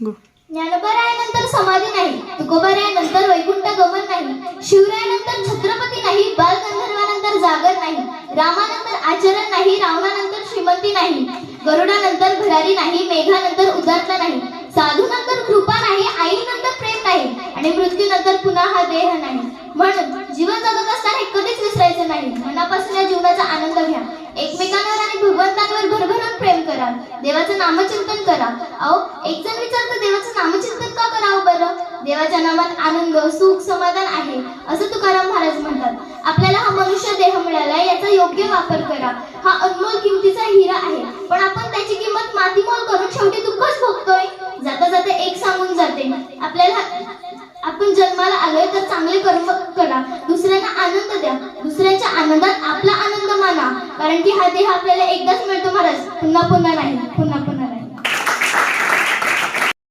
गो. ज्ञानोबरायानंतर समाधी नाही तुकोबरायानंतर वैकुंठ गमन नाही शिवरायानंतर छत्रपती नाही बालगंधर्वानंतर जागर नाही रामानंतर आचरण नाही रावणानंतर श्रीमंती नाही गरुडानंतर भरारी नाही मेघानंतर उदारता नाही साधूनंतर कृपा नाही आईनंतर प्रेम नाही आणि मृत्यूनंतर पुन्हा हा देह नाही. म्हणून जीवन जगत असताना हे कधीच विसरायचं नाही. मनापासून या जीवनाचा आनंद घ्या. देवाचं नामचिंतन करा. अहो एक जण विचारतो देवाचं नामचिंतन का करावं बरं? देवाच्या नामात आनंद सुख समाधान आहे असं तुकाराम महाराज म्हणतात. आपल्याला हा मनुष्य देह मिळाला याचा योग्य वापर करा. हा अनमोल किमतीचा हिरा आहे. पण आपण त्याची किंमत मातीमोल करून शेवटी दुःखच भोगतोय? जाता जाता एक सांगून जाते. आपल्याला आपण जन्माला आलोय तर चांगले कर्म करा. दुसऱ्यांना कारण की हा देह आपल्याला एकदाच मिळतो महाराज. पुन्हा पुन्हा नाही पुन्हा पुन्हा